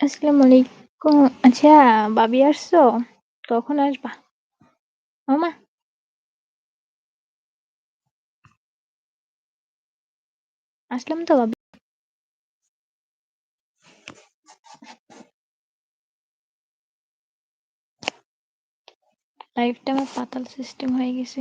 আসসালামু আলাইকুম। আচ্ছা, বাবি আসছো? কখন আসবা? ওমা! আসলাম তো বাবি। লাইফটা আমার পাতাল সিস্টেম হয়ে গেছে।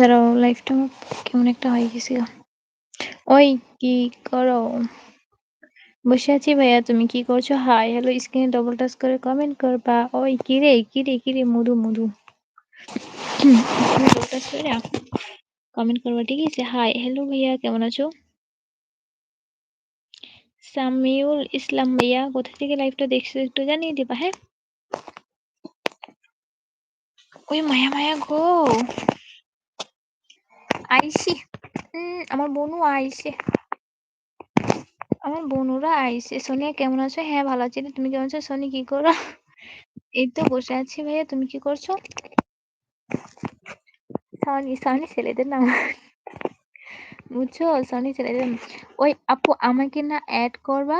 দাঁড়াও লাইফটা কেমন একটা হয়ে গেছে গা। ওই, কি করো? বসে আছি ভাইয়া, তুমি কি করছ? হাই হ্যালো স্ক্রিনে ডবল টাচ করে কমেন্ট করবা। ওই কিরে কিরে কিরে মধু মধু। ডবল টাচ করে কমেন্ট করবা, ঠিক আছে? হাই হ্যালো ভাইয়া, কেমন আছো? সামিউল ইসলাম ভাইয়া, কোথা থেকে লাইভটা দেখছ একটু জানিয়ে দিবা হ্যাঁ? ওই মায়া মায়া গো আইসি। আমার বোনও আইসে। আমার বোনুরা আইসে। সোনিয়া, কেমন আছো? হ্যাঁ ভালো আছি তুমি কেমন আছো? সোনি, কি করো? এই তো বসে আছি ভাইয়া। তুমি কি করছ? সনি সনি, ছেলেদের নাম। বুঝছ? সনি, ছেলেদের। ওই আপু, আমাকে না অ্যাড করবা?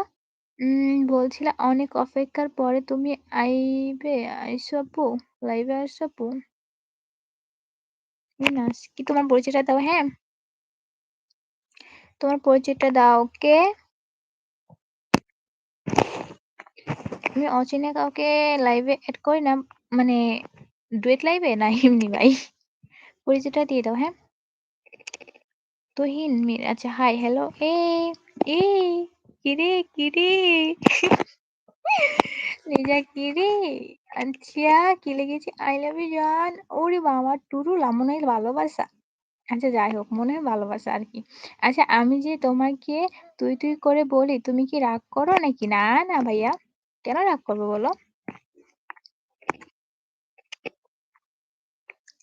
বলছিলা অনেক অপেক্ষার পরে তুমি আইবে। আইসো আপু লাইভে আসো আপু। কি কি তোমার পরিচয়টা দাও হ্যাঁ? তোমার পরিচয়টা দাও কে আমি অচেনা কাউকে লাইভে এড করি না মানে ডুয়েট লাইভে না, এমনি ভাই। পরিচয়টা দিয়ে দাও হ্যাঁ? তুহিন মির আচ্ছা হাই হ্যালো এ এ কিরে কিরে? লিজা কিরে আচ্ছা কি লেগেছে আই লাভ ইউ জান ওরে বাবা টুরু মনে ভালোবাসা। আচ্ছা যাই হোক মনে হয় ভালোবাসা আর কি। আচ্ছা আমি যে তোমাকে তুই তুই করে বলি, তুমি কি রাগ করো নাকি? না না ভাইয়া। কেন রাগ করব বলো?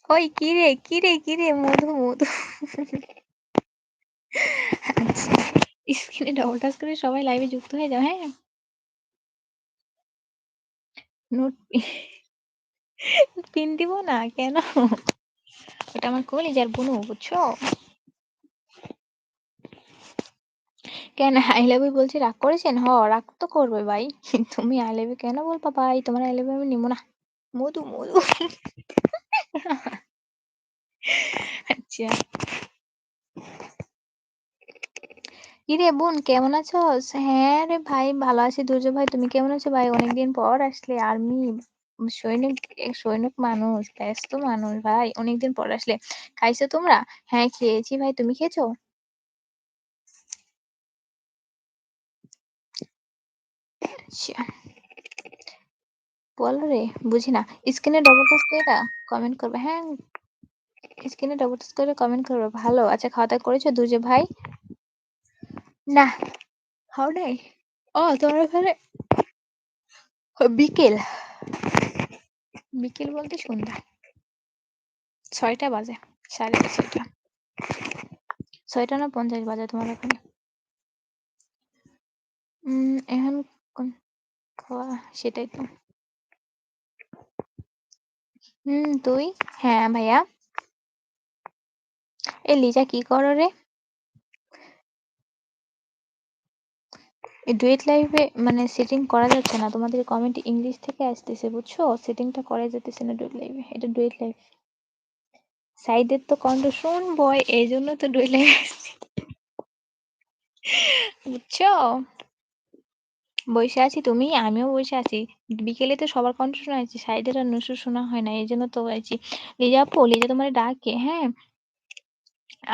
ওই কিরে কিরে কিরে, মধু মধু। আচ্ছা স্ক্রিনে ডবল টাচ করে সবাই লাইভে যুক্ত হয়ে যাও হ্যাঁ? নোট পিন দিব না? কেন? ওটা আমার কলিজার বুনু, বুঝছ? কেন? আই লাভ ইউ বলছি, রাগ করেছেন? হ, রাগ তো করবে ভাই। তুমি আই লাভ ইউ কেন বলবা ভাই? তোমার আই লাভ ইউ আমি নিব না। মধু মধু। আচ্ছা। কিরে বোন, কেমন আছো হ্যাঁ রে ভাই, ভালো আছি দুর্জয় ভাই, তুমি কেমন আছো ভাই? অনেকদিন পর আসলে আর্মি, সৈনিক সৈনিক মানুষ, ব্যস্ত মানুষ ভাই, অনেকদিন পর আসলে। খাইছো তোমরা? হ্যাঁ খেয়েছি ভাই, তুমি খেয়েছো? আচ্ছা। বলো রে, বুঝি না। স্ক্রিনে ডবল টাচ করে কমেন্ট করবে। হ্যাঁ স্ক্রিনে ডবল টাচ করে কমেন্ট করবে ভালো। আচ্ছা খাওয়া দাওয়া করেছ দুর্জয় ভাই? না। খাও নাই? ও, তোমার ওখানে বিকেল। বিকেল বলতে সন্ধ্যা। ছয়টা বাজে, সাড়ে ছয়টা। ছয়টা না পঞ্চাশ বাজে তোমার ওখানে? উম, এখন খাওয়া সেটাই তো। হুম তুই? হ্যাঁ ভাইয়া। এ, লিজা, কি করো রে? এই ডুয়েট লাইভে মানে সেটিং করা যাচ্ছে না। তোমাদের কমেন্ট ইংলিশ থেকে আসতেছে, বুঝছ? সেটিংটা করা যেতেছে না ডুয়েট লাইভে। এটা ডুয়েট লাইভ। সাইডের তো কণ্ঠ শুন বয় এই জন্য তো ডুয়েট লাইভ বুঝছ? বসে আছি তুমি, আমিও বসে আছি। বিকেলে তো সবার কণ্ঠ শোনা যাচ্ছে সাইডের আর নুসুর শোনা হয় না এই জন্য তো আছি। লিজা আপু, লিজা তোমার ডাকে হ্যাঁ?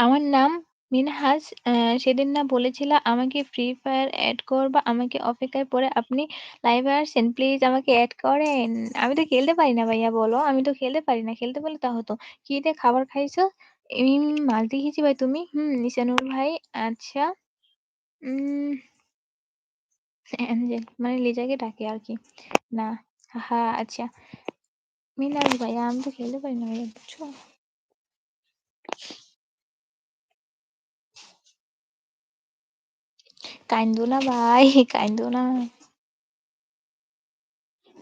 আমার নাম মিনহাজ আহ, সেদিন না বলেছিলা আমাকে ফ্রি ফায়ার অ্যাড করবা আমাকে অপেক্ষায় পড়ে আপনি লাইভে আসছেন প্লিজ আমাকে অ্যাড করেন। আমি তো খেলতে পারি না ভাইয়া বলো। আমি তো খেলতে পারি না। খেলতে পারলে তা হতো। কি দিয়ে খাবার খাইছো? উম, মাছ দিয়ে খেয়েছি ভাই। তুমি? হুম নিশানুর ভাই। আচ্ছা। উম মানে লিজাকে ডাকে আর কি। না হা আচ্ছা। মিনাজ ভাইয়া আমি তো খেলতে পারি না ভাইয়া বুঝছ? কাইন্দো না ভাই, কাইন্দো না।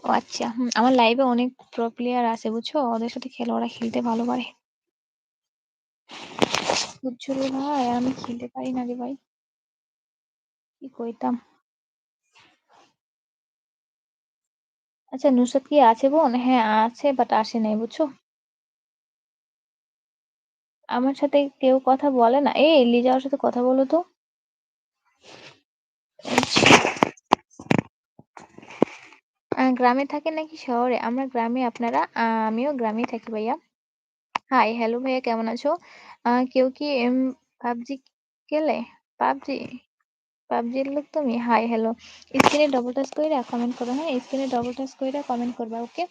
ও আচ্ছা। আমার লাইভে অনেক প্রো প্লেয়ার আছে বুঝছ? ওদের সাথে খেলো ওরা খেলতে ভালো পারে। বুঝছ রে ভাই, আমি খেলতে পারি না রে ভাই। কি কইতাম? আচ্ছা নুসরাত কি আছে বোন? হ্যাঁ আছে বাট আসে নাই বুঝছ? আমার সাথে কেউ কথা বলে না। এই ওর সাথে কথা বলো তো। গ্রামে থাকেন নাকি শহরে? আমরা গ্রামে আপনারা? আমিও গ্রামেই থাকি ভাইয়া। হাই, হ্যালো ভাইয়া কেমন আছো? কেউ কি খেলে? PUBG? PUBG এর লোক তুমি? Hi, hello. স্ক্রিনে ডবল টাচ কইরা কমেন্ট করো, হ্যাঁ? স্ক্রিনে ডবল টাচ কইরা কমেন্ট করবা, ওকে?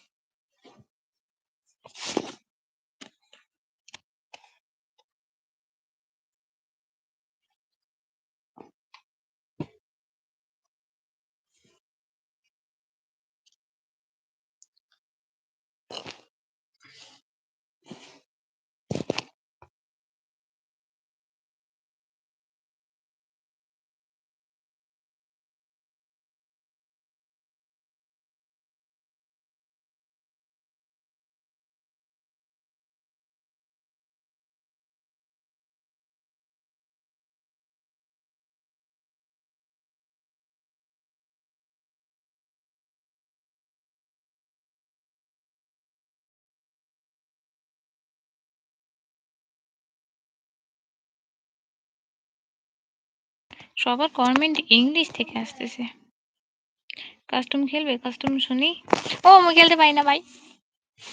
সবার কমেন্ট ইংলিশ থেকে আসতেছে। কাস্টম খেলবে? কাস্টম শুনি। ও আমি খেলতে পারি না ভাই।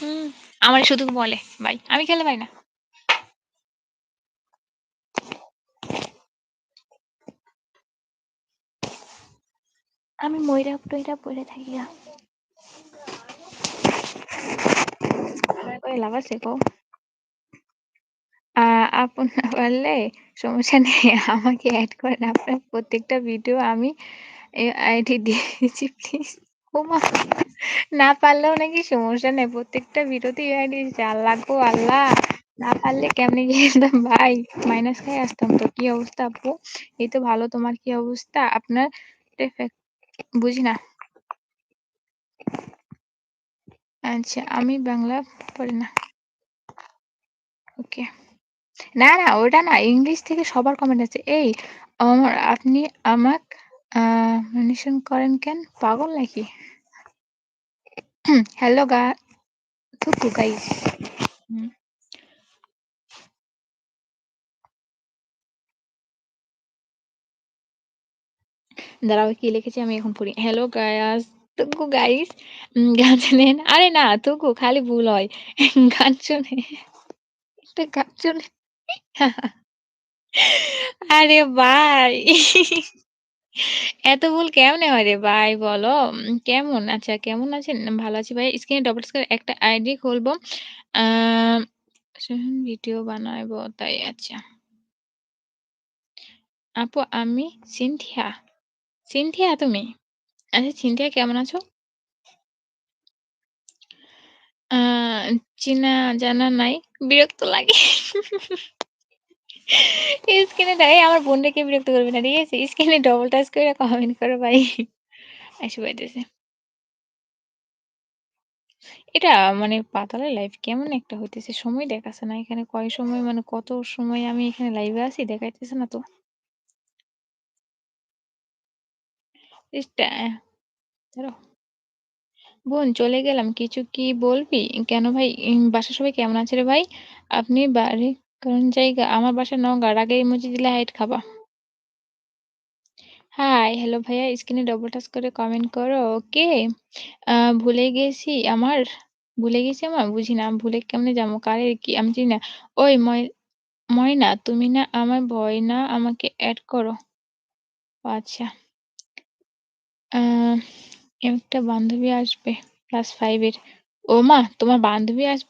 হুম, আমারে শুধু বলে ভাই। আমি খেলতে পারি না। আমি মইরা-টইরা পইড়া থাকি গা। লাভ আছে কও? আপু না পারলে সমস্যা নেই। আমাকে অ্যাড করেন। আপনার প্রত্যেকটা ভিডিও আমি আইডি দিয়েছি প্লিজ। ওমা! না পারলেও নাকি সমস্যা নেই। প্রত্যেকটা ভিডিওতে আইডি দিছে। আল্লাহ গো আল্লাহ! না পারলে কেমনে খেলতাম ভাই? মাইনাস খাইয়া আসতাম তো। কি অবস্থা আপু? এই তো ভালো। তোমার কি অবস্থা? আপনার বুঝি না। আচ্ছা, আমি বাংলা পড়ি না। ওকে। না, না ওটা না। ইংলিশ থেকে সবার কমেন্ট আছে। এই অমর আপনি আমাক মেনশন করেন কেন? পাগল নাকি? হ্যালো গা থুকু গাইস। দাঁড়াও কি লিখেছি আমি এখন পড়ি। হ্যালো গায়াস থুকু গাইস উম গান শোনেন? আরে না থুকু খালি ভুল হয়। গান শোনে একটা গান শোনে আরে ভাই এত ভুল কেমনে হয় রে ভাই বলো? কেমন? আচ্ছা কেমন আছেন? ভালো আছি ভাই। স্ক্রিনে ডবল টাচ একটা আইডি খুলবো। ভিডিও বানাইবো, তাই আচ্ছা। আপু, আমি সিনথিয়া। সিনথিয়া তুমি? আচ্ছা সিনথিয়া কেমন আছো? আ, চিনা জানা নাই। বিরক্ত লাগে। স্ক্রিনে দাঁড়াই, আমার বোনটাকে বিরক্ত করবে না। ঠিক আছে? স্ক্রিনে ডবল টাচ কইরা কমেন্ট করো ভাই। আইসা পড়তেছে। এটা মানে পাতালের লাইভ কেমন একটা হইতেছে। সময় দেখাচ্ছে না। এখানে কয় সময় মানে কত সময় আমি এখানে লাইভে আছি, দেখাইতেছে না তো। বোন, চলে গেলাম। কিছু কি বলবি? কেন ভাই? বাসার সবাই কেমন আছে রে ভাই? আপনি বাড়ি কোন জায়গা? আমার বাসা নওগাঁ। রাগের ইমোজি দিলে হাইট খাবা। হাই, হ্যালো ভাইয়া স্ক্রিনে ডবল টাচ করে কমেন্ট করো। ওকে। ভুলে গেছি আমার ভুলে গেছি আমার? বুঝি না। ভুলে কেমনে যামু? কারে কি? আমি চিনি না। ওই ময় ময়না তুমি না আমার ভয় না আমাকে অ্যাড করো। আচ্ছা। একটা বান্ধবী আসবে ক্লাস ফাইভের ও মা তোমার বান্ধবী আস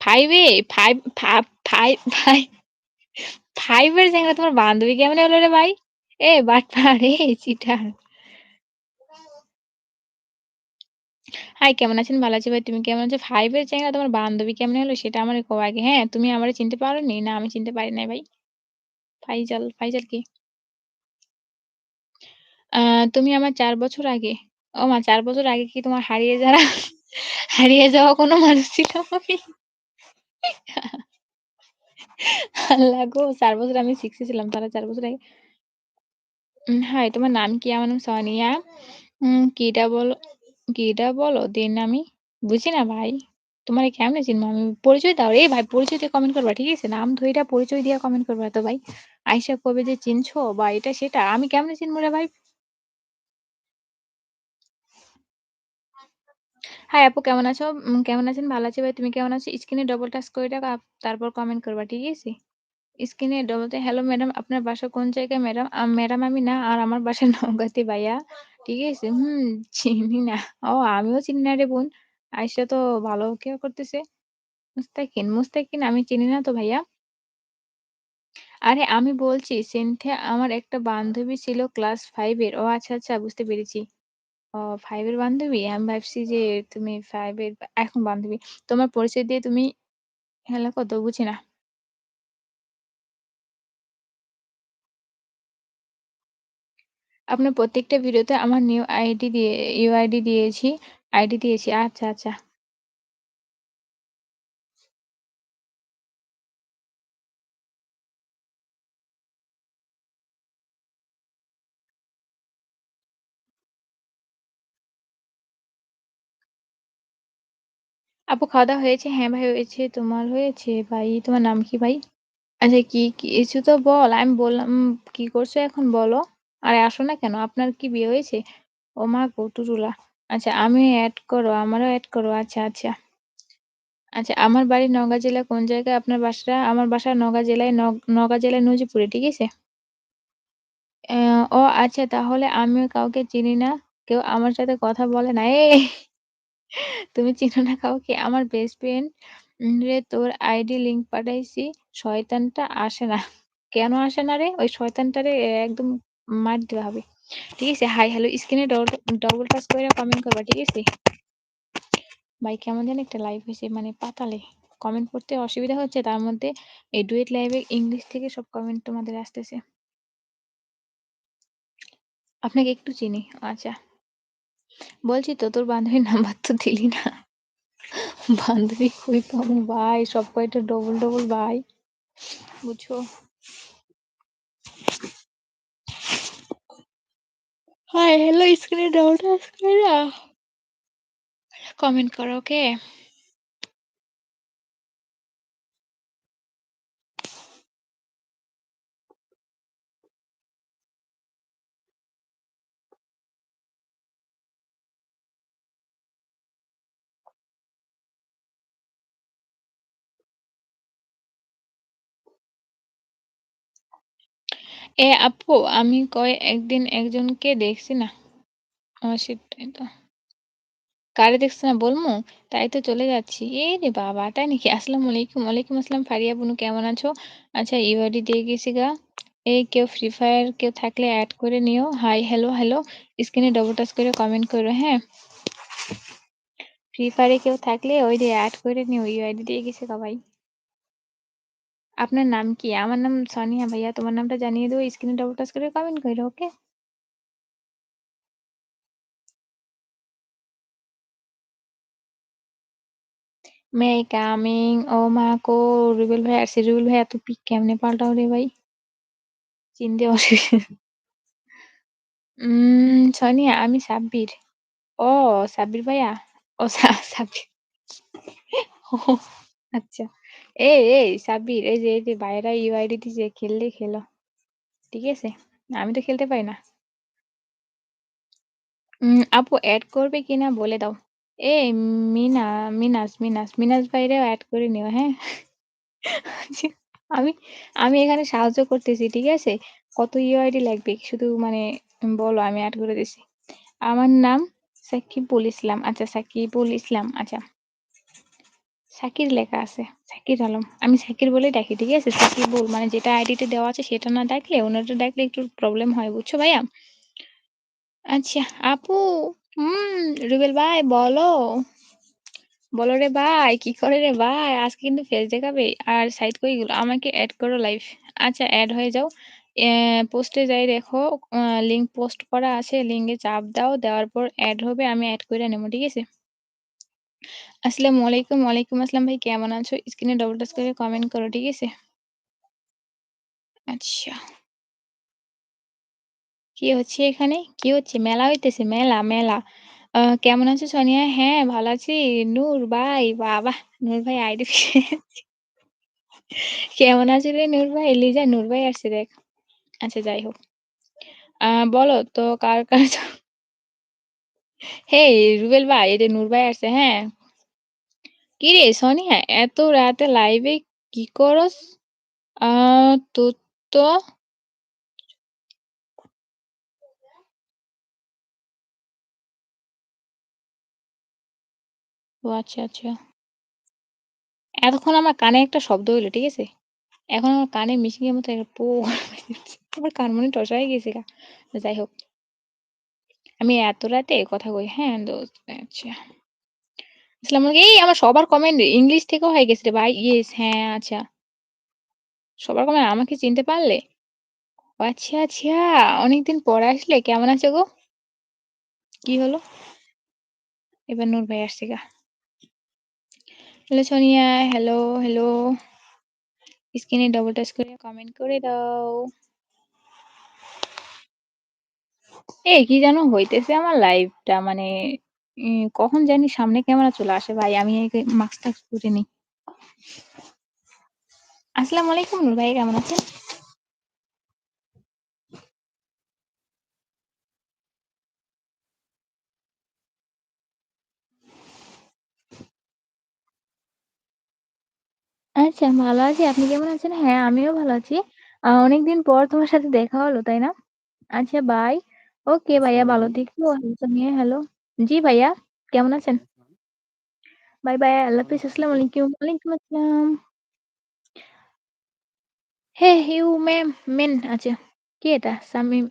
5 এ? 5 ফা ফাই ফাই 5 এর চ্যাংড়া তোমার বান্ধবী কেমনে হলো রে ভাই? এ বাটপার, এ চিটার। হাই কেমন আছেন? ভালো আছি ভাই। তুমি কেমন আছো? 5 এর তোমার বান্ধবী কেমনে হলো সেটা আমারে কও আগে, হ্যাঁ? তুমি আমারে চিনতে পারোনি? না আমি চিনতে পারি নাই ভাই। ফাইজাল, ফাইজাল কি তুমি আমার চার বছর আগে। ও মা চার বছর আগে কি তোমার হারিয়ে যাওয়া হারিয়ে যাওয়া কোনো মানুষ ছিল আমি? আল্লাহ গো! ৪ বছর আমি 6 এ ছিলাম। তাহলে ৪ বছর আগে হাই তোমার নাম কি? আমার নাম সানিয়া। কিডা বলো কিডা বলো দিন আমি? বুঝি না ভাই। তোমারে কেমনে চিনবো আমি? পরিচয় দাও। এই ভাই, পরিচয় দিয়ে কমেন্ট করবা। ঠিক আছে? নাম ধইরা পরিচয় দিয়ে কমেন্ট করবা তো ভাই। আইসা কবে যে চিনছো বা এটা সেটা, আমি কেমনে চিনবো রে ভাই? হাই আপু কেমন আছো? কেমন আছেন? ভালো আছি ভাই। তুমি কেমন আছো? স্ক্রিনে ডবল টাচ কইরা আপ তারপর কমেন্ট করবা। ঠিক আছে? স্ক্রিনে ডবল হ্যালো ম্যাডাম আপনার বাসা কোন জায়গায় ম্যাডাম? ম্যাডাম আমি না আর আমার বাসা নওগাঁতে ভাইয়া। ঠিক আছে? হুম চিনি না। ও আমিও চিনি না রে বোন। আইসা তো ভালো কেও করতেছে। মুস্তাকিন, মুস্তাকিন আমি চিনি না তো ভাইয়া। আরে আমি বলছি সিনথিয়া আমার একটা বান্ধবী ছিল ক্লাস 5 এর। ও আচ্ছা, আচ্ছা বুঝতে পেরেছি। ও 5 এর বান্ধবী? আমি ভাবছি যে তুমি 5 এর এখন বান্ধবী। তোমার পরিচয় দিয়ে তুমি হ্যালো কত বুঝি না। আপনার প্রত্যেকটা ভিডিওতে আমার নিউ আইডি দিয়ে ইউআইডি দিয়েছি আইডি দিয়েছি। আচ্ছা, আচ্ছা। আপু খাওয়া-দাওয়া হয়েছে? হ্যাঁ ভাই হয়েছে। তোমার হয়েছে ভাই? তোমার নাম কি ভাই? আচ্ছা কি, কিছু তো বল। আমি বললাম কি করছ এখন বলো? আরে আসো না কেন? আপনার কি বিয়ে হয়েছে? ও মা গো টুরুলা। আচ্ছা আমি এড করো, আমারও এড করো। আচ্ছা, আচ্ছা। আচ্ছা আমার বাড়ি নওগাঁ জেলা কোন জায়গায় আপনার বাসা? আমার বাসা নওগাঁ জেলায় নগ জেলায় নজিপুরে। ঠিক আছে? ও আচ্ছা তাহলে আমিও কাউকে চিনি না। কেউ আমার সাথে কথা বলে না। এই তুমি চিনো না কাউকে? আমার বেস্ট ফ্রেন্ড রে তোর আইডি লিংক পাঠাইছি। শয়তানটা আসে না। কেন আসে না রে? ওই শয়তানটারে একদম মার দেওয়া হবে। ঠিক আছে? হাই হ্যালো স্ক্রিনে ডবল টাচ কইরা কমেন্ট করবা। ঠিক আছে? ভাই, কেমন জানি একটা লাইভ হইছে মানে পাতালে। কমেন্ট পড়তে অসুবিধা হচ্ছে, তার মধ্যে এই ডুয়েট লাইভে ইংলিশ থেকে সব কমেন্ট তোমাদের আসতেছে। আপনাকে একটু চিনি। আচ্ছা। বলছি তো তোর বান্ধবীর নাম্বার তো দিলি না। বান্ধবী কই পাবো ভাই? সব কয়টা ডবল, ডবল ভাই। বুঝছ? হাই হ্যালো স্ক্রিনে ডাউট টাচ না কমেন্ট করো ওকে? এ আপু আমি কয় একদিন একজনকে দেখছি না। সেটাই তো। কারে দেখছি না বলমু? তাই তো চলে যাচ্ছি। এই রে বাবা! তাই নাকি? আসসালামু আলাইকুম। ওয়ালাইকুম আসসালাম ফারিয়া বুনু কেমন আছো? আচ্ছা ইউআইডি দিয়ে গেছি গা। এই কেউ ফ্রি ফায়ার কেউ থাকলে অ্যাড করে নিও। Hi hello, hello. স্ক্রিনে ডবল টাচ করে কমেন্ট করো, হ্যাঁ? ফ্রি ফায়ারে কেউ থাকলে ওই যে অ্যাড করে নিও। ইউআইডি দিয়ে গেছি ভাই। আপনার নাম কি? আমার নাম সানিয়া ভাইয়া। তোমার নামটা জানিয়ে দেব। স্ক্রিনে ডবল টাচ করে কমেন্ট কইরো, ওকে? মে কামিং। ও মা গো! রুবেল ভাই আসছে। রুবেল ভাই এত পিক কেমনে পাল্টাও রে ভাই? চিনতে অসুবিধা উম সানিয়া আমি সাব্বির। ও সাব্বির ভাইয়া? ও সাব্বির। আচ্ছা। এই, এই সাব্বির এই যে, এই যে ভাইয়ারা ইউআইডি দিছে খেললে খেলো। ঠিক আছে? আমি তো খেলতে পারি না। আপু এড করবে কিনা বলে দাও। এই মিনা, মিনাস, মিনাস, মিনাস ভাইরেও এড করে নিও, হ্যাঁ? আচ্ছা, আমি আমি এখানে সাহায্য করতেছি, ঠিক আছে? কত ইউআইডি লাগবে? শুধু মানে বলো আমি এড করে দিছি। আমার নাম সাকিবুল ইসলাম। আচ্ছা সাকিবুল ইসলাম। আচ্ছা। সাকির লেখা আছে। সাকির আলম। আমি সাকির বলেই ডাকি, ঠিক আছে? সাকিবুল মানে যেটা আইডিতে দেওয়া আছে সেটা না ডাকলে অন্যটা ডাকলে একটু প্রবলেম হয়, বুঝছ ভাইয়া? আচ্ছা, আপু হুম, রুবেল ভাই বলো। বলো রে ভাই, কি করে রে ভাই? আজকে কিন্তু ফেস দেখাবে। আর সাইড কই গেল? আমাকে এড করো লাইভ। আচ্ছা এড হয়ে যাও। পোস্টে যাই দেখো লিঙ্ক পোস্ট করা আছে। লিঙ্কে চাপ দাও। দেওয়ার পর এড হবে। আমি এড কইরা নেব। ঠিক আছে? আসসালামু আলাইকুম। ওয়ালাইকুম আসসালাম ভাই কেমন আছো? স্ক্রিনে ডবল টাচ করে কমেন্ট করো। ঠিক আছে? আচ্ছা। কি হচ্ছে এখানে? কি হচ্ছে? মেলা হইতেছে মেলা, মেলা। কেমন আছো সোনিয়া? হ্যাঁ, ভালো আছি। নূর ভাই, বাবাহ! নূর ভাই আইডি কেমন আছো রে নূর ভাই? লিজা নূর ভাই আসছে দেখ। আচ্ছা যাই হোক। বলো তো কার, কার হেই রুবেল ভাই, যে নূর ভাই আসছে, হ্যাঁ? কিরে সোনিয়া এত রাতে লাইভে কি করস? আ তোর তো ও আচ্ছা, আচ্ছা। এতক্ষণ আমার কানে একটা শব্দ হইল, ঠিক আছে? এখন আমার কানে মিশিংয়ের মতো একটা পো আমার কানমনি ঠসা হয়ে গেছে। যাই হোক। আমি এত রাতে কথা কই, হ্যাঁ দোস্ত। আচ্ছা। আসসালামু এই আমার সবার কমেন্ট ইংলিশ থেকেও হয়ে গেছে ভাই। ইয়েস, হ্যাঁ, আচ্ছা। সবার কমেন্ট আমাকে চিনতে পারলে? আচ্ছা, আচ্ছা। অনেকদিন পরে আসলে। কেমন আছো গো? কি হলো? এবার নূর ভাই আসছে গা। Hello Sonia, hello, hello. স্ক্রিনে ডবল টাচ করে কমেন্ট করে দাও। এই কি যেন হইতেছে আমার লাইভটা মানে কখন জানি সামনে ক্যামেরা চলে আসে ভাই। আমি আগে মাস্ক-টাস্ক পরে নিই। আসসালামু আলাইকুম নূর ভাই কেমন আছেন? আচ্ছা ভালো আছি। আপনি কেমন আছেন? হ্যাঁ, আমিও ভালো আছি। অনেকদিন পর তোমার সাথে দেখা হলো, তাই না? আচ্ছা বাই। ওকে ভাইয়া ভালো। থেকো। নিয়ে হ্যালো। জি ভাইয়া, কেমন আছেন? By, by. আল্লাহ হাফেজ। আসসালামু। আলাইকুম। ওয়ালাইকুম আসসালাম। হে ইউ মেম মেন আচ্ছা। কে এটা? সামিম।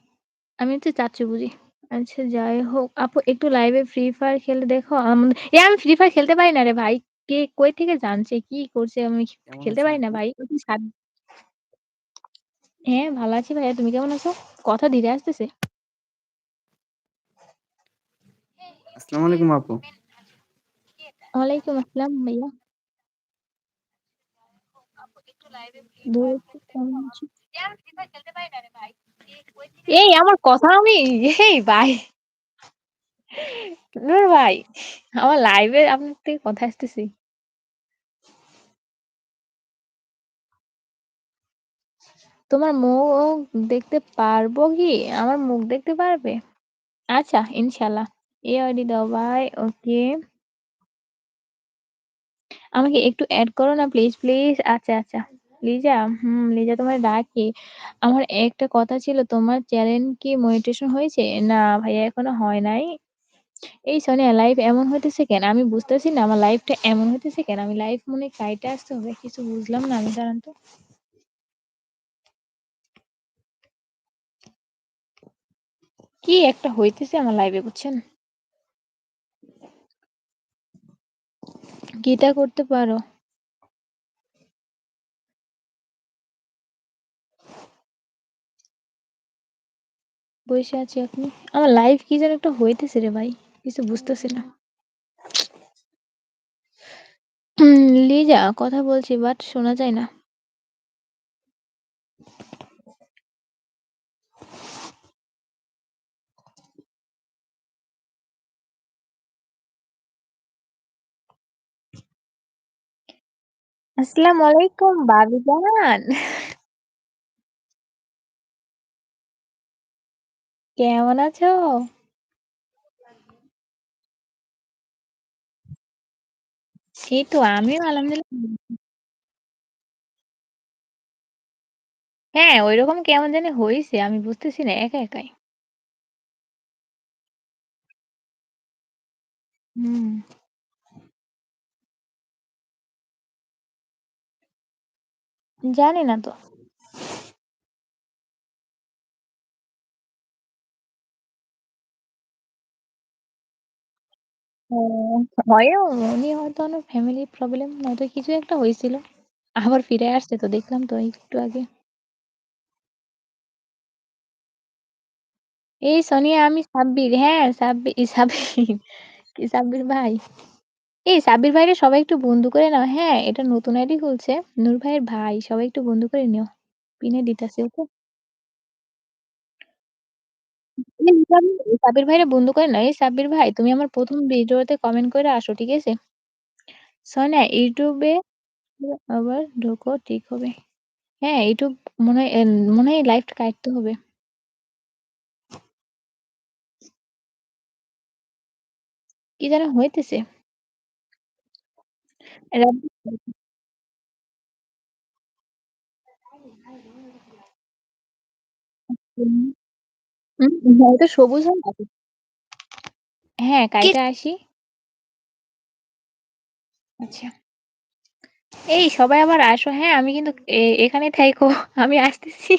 আমি হচ্ছে চাচ্চু বুঝি। আচ্ছা যাই হোক। আপু একটু লাইভে ফ্রি ফায়ার খেলে দেখো। আম এ আমি ফ্রি ফায়ার খেলতে পারি না রে ভাই। কে কই থেকে জানছে? কি করছে? আমি কেমন খেলতে আছেন পারি না আপু? ভাই। হ্যাঁ, ভালো আছি ভাইয়া। তুমি কেমন আছো? কথা ধীরে আসতেছে। আসসালামু আলাইকুম আপু। ওয়ালাইকুম আসসালাম ভাইয়া। এই আমার কথা আমি এই ভাই। নূর ভাই, আমার লাইভে আপনার থেকে কথা আসতেছি। তোমার মুখ দেখতে পারব কি? আমার মুখ দেখতে পারবে? আচ্ছা, ইনশাআল্লাহ। আইডি দাও ভাই। ওকে। আমাকে একটু অ্যাড করো না প্লিজ, প্লিজ। আচ্ছা, আচ্ছা। লিজা, হুম, লিজা তোমায় ডাকি। আমার একটা কথা ছিল, তোমার চ্যানেল কি মনিটাইজেশন হয়েছে? না ভাইয়া এখনও হয় নাই। এই সোনিয়া লাইভ এমন হইতেছে কেন? আমি বুঝতেছি না আমার লাইভটা এমন হইতেছে কেন? আমি লাইভ মনে কাইটা আসতে হবে। কিছু বুঝলাম না আমি দাঁড়ান তো। কি একটা হইতেছে আমার লাইভে বুঝছেন? কিটা করতে পারো? বসে আছি আপনি? আমার লাইফ কি যেন একটা হইতেছে রে ভাই। কিছু বুঝতেছি না। লিজা, কথা বলছি বাট শোনা যায় না। আসসালামু আলাইকুম ভাবি জান। কেমন আছো? এই তো আমিও আলহামদুলিল্লাহ হ্যাঁ, ঐরকম কেমন জানি হইছে। আমি বুঝতেছি না একা একাই। হুম। জানি না তো। উনি হয়তো ওনার ফ্যামিলি প্রবলেম নয়তো কিছু একটা হইছিল। আবার ফিরে আসছে তো দেখলাম তো একটু আগে। এই সোনিয়া আমি সাব্বির। হ্যাঁ, সাব্বি সাব্বির কি সাব্বির ভাই। এই সাব্বির ভাইরে সবাই একটু বন্ধু করে নাও। হ্যাঁ, এটা নতুন আইডি খুলছে। নূর ভাইয়ের ভাই। সবাই একটু বন্ধু করে নিও। পিনে দিতেছি ওকে? সাব্বির ভাইরে বন্ধু করে নাও। এই সাব্বির ভাই তুমি আমার ১ম ভিডিওতে কমেন্ট কইরা আসো। ঠিক আছে? YouTube এ আবার ঢোকো ঠিক হবে। হ্যাঁ, YouTube মনে হয় মনে হয় লাইভটা কাটতে হবে। কি যেন হইতেছে? হুম, হুম, এটা সবুজ হয়? হ্যাঁ, কাইটা আসি। আচ্ছা। এই সবাই আবার আসো হ্যাঁ? আমি কিন্তু এ এখানেই থাইকো। আমি আসতেছি।